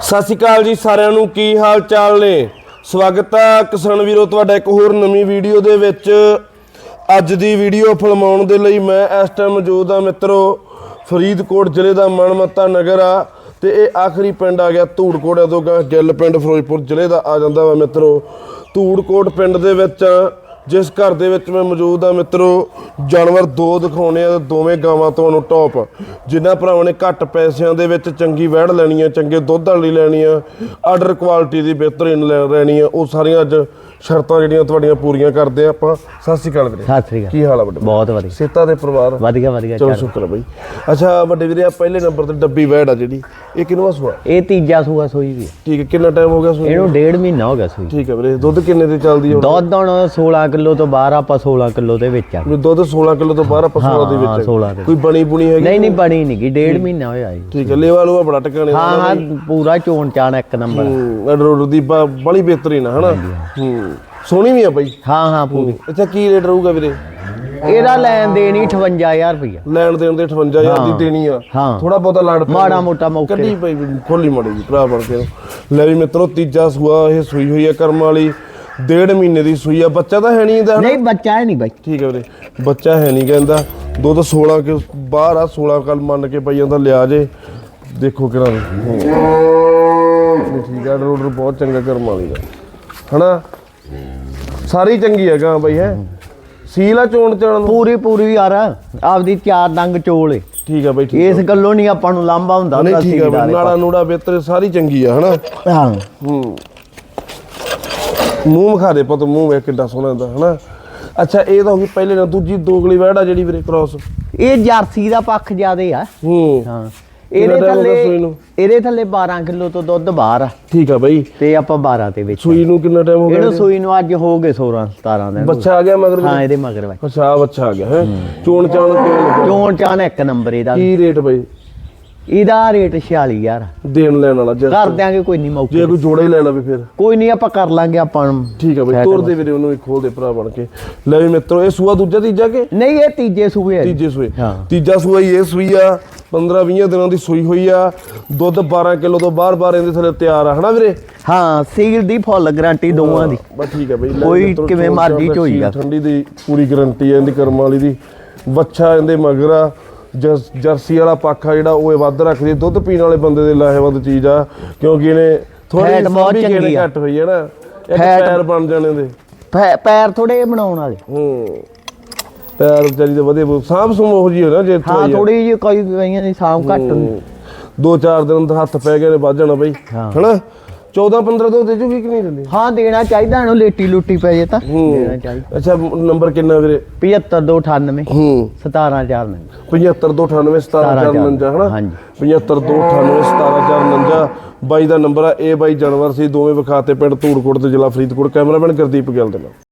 ਸਤਿ ਸ਼੍ਰੀ ਅਕਾਲ ਜੀ ਸਾਰਿਆਂ ਨੂੰ, ਕੀ ਹਾਲ ਚਾਲ ਨੇ? ਸਵਾਗਤ ਹੈ ਕਿਸਾਨ ਵੀਰੋ, ਤੁਹਾਡਾ ਇੱਕ ਹੋਰ ਨਵੀਂ ਵੀਡੀਓ ਦੇ ਵਿੱਚ। ਅੱਜ ਦੀ ਵੀਡੀਓ ਫਿਲਮਾਉਣ ਦੇ ਲਈ ਮੈਂ ਇਸ ਟਾਈਮ ਮੌਜੂਦ ਆ ਮਿੱਤਰੋ, ਫਰੀਦਕੋਟ ਜ਼ਿਲ੍ਹੇ ਦਾ ਮਨਮੱਤਾ ਨਗਰ ਆ ਤੇ ਇਹ ਆਖਰੀ ਪਿੰਡ ਆ ਗਿਆ ਧੂੜਕੋਟ ਤੋਂ ਗਾ, ਗਿੱਲ ਪਿੰਡ ਫਿਰੋਜ਼ਪੁਰ ਜ਼ਿਲ੍ਹੇ ਦਾ ਆ ਜਾਂਦਾ ਵਾ ਮਿੱਤਰੋ। ਧੂੜਕੋਟ ਪਿੰਡ ਦੇ ਵਿੱਚ ਜਿਸ ਘਰ ਦੇ ਵਿੱਚ ਮੈਂ ਮੌਜੂਦ ਆ ਮਿੱਤਰੋ, ਜਾਨਵਰ ਦੋ ਦਿਖਾਉਣੇ ਆ ਦੋਵੇਂ ਗਾਵਾਂ ਤੁਹਾਨੂੰ ਟੌਪ ਜਿਨ੍ਹਾਂ ਭਰਾਵਾਂ ਨੇ ਘੱਟ ਪੈਸਿਆਂ ਦੇ ਵਿੱਚ ਚੰਗੀ ਵਹਿੜ ਲੈਣੀ ਆ, ਚੰਗੇ ਦੁੱਧ ਵਾਲੀ ਲੈਣੀ ਆ ਆਰਡਰ ਕੁਆਲਿਟੀ ਦੀ ਬਿਹਤਰੀਨ ਲੈ- ਲੈਣੀ ਆ, ਉਹ ਸਾਰੀਆਂ ਅੱਜ ਸ਼ਰਤਾਂ ਜਿਹੜੀਆਂ ਤੁਹਾਡੀਆਂ ਪੂਰੀਆਂ ਕਰਦੇ ਆ ਆਪਾਂ। ਸਤਿ ਸ਼੍ਰੀ ਅਕਾਲ ਵੀਰੇ। ਸਤਿ ਸ੍ਰੀ ਅਕਾਲ। ਕੀ ਹਾਲ ਆ ਵੱਡੇ ਬਹੁਤ ਵਧੀਆ। ਸੇਤਾ ਦੇ ਪਰਿਵਾਰ? ਵਧੀਆ ਵਧੀਆ ਚਲੋ ਚੱਲ। ਸ਼ੁਕਰ ਆ ਬਈ। ਅੱਛਾ ਵੱਡੇ ਵੀਰੇ ਆ ਪਹਿਲੇ ਨੰਬਰ ਤੇ ਡੱਬੀ ਵਹਿੜ ਆ ਜਿਹੜੀ। ਇਹ ਕਿਹਨੂੰ ਹਸਵਾ ਇਹ ਤੀਜਾ ਸੂਆ ਸੋਈ ਵੀ। ਠੀਕ ਹੈ ਕਿੰਨਾ ਟਾਈਮ ਹੋ ਗਿਆ ਸੂਈ ਨੂੰ? ਇਹਨੂੰ ਡੇਢ ਮਹੀਨਾ ਹੋ ਗਿਆ ਸੂਈ। ਠੀਕ ਹੈ ਵੀਰੇ ਦੁੱਧ ਕਿੰਨੇ ਦੀ ਚੱਲਦੀ ਹੈ ਦੁੱਧ ਹੁਣ 16 ਕਿਲੋ ਤੋਂ ਬਾਹਰ ਆਪਾਂ 16 ਕਿਲੋ ਦੇ ਵਿੱਚ ਆ। ਵੀ ਦੁੱਧ 16 ਕਿਲੋ ਤੋਂ ਬਾਹਰ ਆਪਾਂ 16 ਦੇ ਹਾਂ, ਵਿੱਚ 16 ਦੇ ਕੋਈ ਬਣੀ ਬੁਣੀ ਹੈਗੀ? ਨਹੀਂ ਨਹੀਂ ਬਣੀ ਨਹੀਂ ਗੀ। ਡੇਢ ਮਹੀਨਾ ਹੋਇਆ ਜੀ। ਠੀਕ ਹੈ ਲੇਵਾ ਲੂਆ ਬੜਾ ਟਿਕਾਣੇ ਹਾਂ ਹਾਂ ਪੂਰਾ ਚੋਣ ਚਾਣ ਇੱਕ ਨੰਬਰ ਹੂੰ ਰੋਡ ਦੀ ਬ- ਬੜੀ ਬਿਹਤਰੀਨ ਆ ਹਨਾ? ਹੂੰ। ਸੋਹਣੀ ਵੀ ਆ ਬਾਈ। ਹਾਂ ਹਾਂ ਪੂਰੀ। ਅੱਛਾ ਕੀ ਰੇਟ ਰਹੂਗਾ ਵੀਰੇ? ਇਹਦਾ ਲੈਣ ਦੇਣੀ 58000 ਰੁਪਇਆ ਲੈਣ ਦੇਣ ਦੇ 58000 ਦੀ ਦੇਣੀ ਆ। ਹਾਂ। ਥੋੜਾ ਬਹੁਤਾ ਲੜ ਮਾੜਾ ਮੋਟਾ ਮੌਕੇ ਕੱਢੀ ਪਈ ਖੋਲੀ ਮੜੀ ਜੀ ਭਰਾ ਬਣ ਕੇ। ਲੈ ਵੀ ਮਿੱਤਰੋ ਤੀਜਾ ਸੂਆ ਇਹ ਸੂਈ ਹੋਈ ਆ ਕਰਮ ਵਾਲੀ। ਡੇਢ ਮਹੀਨੇ ਦੀ ਸੂਈ ਆ। ਬੱਚਾ ਤਾਂ ਹੈ ਨਹੀਂ ਇਹਦਾ? ਨਹੀਂ ਬੱਚਾ ਹੈ ਨਹੀਂ ਬਾਈ। ਠੀਕ ਹੈ ਵੀਰੇ। ਬੱਚਾ ਹੈ ਨਹੀਂ ਕਹਿੰਦਾ। ਦੁੱਧ 16 ਕਿ ਬਾਹਰ ਆ 16 ਕੱਲ ਮੰਨ ਕੇ ਪਈ ਜਾਂਦਾ ਲਿਆ ਜੇ। ਦੇਖੋ ਕਿਹੜਾ ਠੀਕ ਹੈ ਰੋਡਰ ਬਹੁਤ ਚੰਗਾ ਕਰਮ ਵਾਲੀ ਦਾ ਹਨਾ? ਸਾਰੀ ਚੰਗੀ ਹੈ ਗਾਂ ਬਈ ਹੈ। ਸੀਲਾ ਚੋਣ ਚਾਣ ਨੂੰ? ਪੂਰੀ ਪੂਰੀ ਯਾਰ ਆਪਦੀ ਚਾਰ ਡੰਗ ਚੋਲ ਏ। ਠੀਕ ਹੈ ਬਈ ਠੀਕ ਇਸ ਗੱਲੋਂ ਨਹੀਂ ਆਪਾਂ ਨੂੰ ਲਾਂਭਾ ਹੁੰਦਾ ਨਹੀਂ ਹੁੰਦਾ ਠੀਕ ਸੀਲਦਾਰ ਨਾੜਾ ਨੂੜਾ ਬਿਹਤਰ ਸਾਰੀ ਚੰਗੀ ਆ ਹਨਾ? ਹਾਂ। ਹੂੰ। ਮੂੰਹ ਵਿਖਾ ਦੇ ਪੁੱਤ ਮੂੰਹ ਵੇਖ ਕਿੱਡਾ ਸੋਹਣਾ ਦਾ ਹਨਾ? ਅੱਛਾ ਇਹ ਤਾਂ ਹੋ ਗਈ ਪਹਿਲੇ ਨਾਲ ਦੂਜੀ ਦੋਗਲੀ ਵਹਿੜਾ ਜਿਹੜੀ ਵੀਰੇ ਕ੍ਰਾਸ ਇਹ ਜਰਸੀ ਦਾ ਪੱਖ ਜ਼ਿਆਦੇ ਆ। ਹੂੰ। ਹਾਂ। ਇਹਦੇ ਥੱਲੇ? ਇਹਦੇ ਥੱਲੇ 12 ਕਿਲੋ ਤੋਂ ਦੁੱਧ ਬਾਹਰ ਆ। ਠੀਕ ਆ ਬਈ। ਤੇ ਆਪਾਂ 12 ਤੇ ਵਿੱਚ ਸੂਈ ਨੂੰ ਕਿੰਨਾ ਟਾਈਮ ਹੋ ਗਿਆ ਇਹਨੂੰ ਸੂਈ ਨੂੰ ਅੱਜ ਹੋ ਗਏ 16 17 ਦਿਨ। ਬੱਚਾ ਆ ਗਿਆ ਮਗਰ ਹਾਂ ਇਹਦੇ ਮਗਰ ਬਾਈ ਅੱਛਾ ਬੱਚਾ ਆ ਗਿਆ ਹੈ? ਚੋਣ ਚਾਣ ਕਿਵੇਂ ਚੋਣ ਚਾਣ ਇੱਕ ਨੰਬਰ ਇਹਦਾ। ਕੀ ਰੇਟ ਬਈ? ਇਹਦਾ ਰੇਟ 46 ਯਾਰ ਦੇਣ ਲੈਣ ਵਾਲਾ ਜੇ ਕਰ ਦਿਆਂਗੇ ਕੋਈ ਨਹੀਂ ਮੌਕੇ ਜੇ ਕੋਈ ਜੋੜਾ ਹੀ ਲੈ ਲਵੇ ਫਿਰ। ਕੋਈ ਨਹੀਂ ਆਪਾਂ ਕਰ ਲਾਂਗੇ ਆਪਾਂ ਠੀਕ ਆ ਬਈ ਤੋਰ ਦੇ ਵੀਰੇ ਉਹਨੂੰ ਖੋਲ ਦੇ ਭਰਾ ਬਣ ਕੇ। ਲੈ ਵੀ ਮਿੱਤਰੋ ਇਹ ਸੂਆ ਦੂਜਾ ਤੀਜਾ ਕੇ? ਨਹੀਂ ਇਹ ਤੀਜੇ ਸੂਏ ਆ। ਤੀਜੇ ਸੂਏ। ਹਾਂ। ਤੀਜਾ ਸੂਆ ਹੀ ਇਹ ਸੂਈ ਆ। 15 20 ਦਿਨਾਂ ਦੀ ਸੂਈ ਹੋਈ ਆ। ਦੁੱਧ 12 ਕਿਲੋ ਤੋਂ ਬਾਹਰ ਬਾਹਰ ਇਹਦੇ ਥੱਲੇ ਤਿਆਰ ਆ ਹਨਾ ਵੀਰੇ? ਹਾਂ ਸੀਲ ਦੀ ਫੁੱਲ ਗਾਰੰਟੀ ਦੋਵਾਂ ਦੀ। ਬਸ ਠੀਕ ਆ ਬਈ ਕੋਈ ਕਿਵੇਂ ਮਰਜ਼ੀ ਚਾਣ ਝੋਈ ਸੀਲ ਦਾ। ਠੰਡੀ ਦੀ ਪੂਰੀ ਗਾਰੰਟੀ ਹੈ ਇਹਦੀ ਕਰਮ ਵਾਲੀ ਦੀ। ਬੱਚਾ ਇਹਦੇ ਮਗਰ ਆ ਜਰਸ- ਵਾਲਾ ਪਾਖਾ ਜਿਹੜਾ ਉਹ ਵੱਧ ਰੱਖਦੀ ਦੁੱਧ ਪੀਣ ਵਾਲੇ ਬੰਦੇ ਦੇ ਲਾਹੇਵੰਦ ਚੀਜ਼ ਆ ਕਿਉਂਕਿ ਇਹਨੇ ਥੋੜੀ ਬਹੁਤ ਚੰਗੀ ਆ। ਘੱਟ ਹੋਈ ਹੈ ਨਾ। ਇੱਕ ਪੈਰ ਬਣ ਜਾਣੇ ਦੇ। ਪੈਰ ਥੋੜੇ ਬਣਾਉਣ ਵਾਲੇ। ਹੂੰ। ਪੈਰ ਵਿਚਾਰੀ ਦੇ ਵਧੇ ਸਾਂਭ ਸੁਮ ਉਹ ਜੀ ਹੋ ਨਾ ਜੇ ਹਾਂ ਥੋੜੀ ਜਿਹੀ ਕੋਈ ਕਈਆਂ ਦੀ ਸਾਮ ਘੱਟ ਹੁੰਦੀ। ਦੋ ਚਾਰ ਦਿਨ ਦਾ ਹੱਥ ਪੈ ਗਏ ਨੇ ਵੱਧ ਜਾਣਾ ਬਈ। ਹਾਂ। ਹਨਾ? 14 15 ਤੋਂ ਦੇ ਜੂਗੀ ਕਿ ਨਹੀਂ ਦਿੰਦੀ? ਹਾਂ ਦੇਣਾ ਚਾਹੀਦਾ ਇਹਨੂੰ ਲੇਟੀ ਲੁੱਟੀ ਪੈ ਜੇ ਤਾਂ। ਦੇਣਾ ਚਾਹੀਦਾ। ਅੱਛਾ ਨੰਬਰ ਕਿੰਨਾ ਵੀਰੇ? 75298 ਹੂੰ। 174 ਨੇ 7598 17459 ਹਨਾ? ਹਾਂਜੀ। 7598 17459 ਬਾਈ ਦਾ ਨੰਬਰ ਆ ਇਹ ਬਾਈ ਜਾਨਵਰ ਸੀ ਦੋਵੇਂ ਵਿਖਾਤੇ ਪਿੰਡ ਧੂੜਕੋਟ ਤੇ ਜ਼ਿਲ੍ਹਾ ਫਰੀਦਕੋਟ। ਕੈਮਰਾਮੈਨ ਗੁਰਦੀਪ ਗਿੱਲ ਦੇ ਨਾਲ।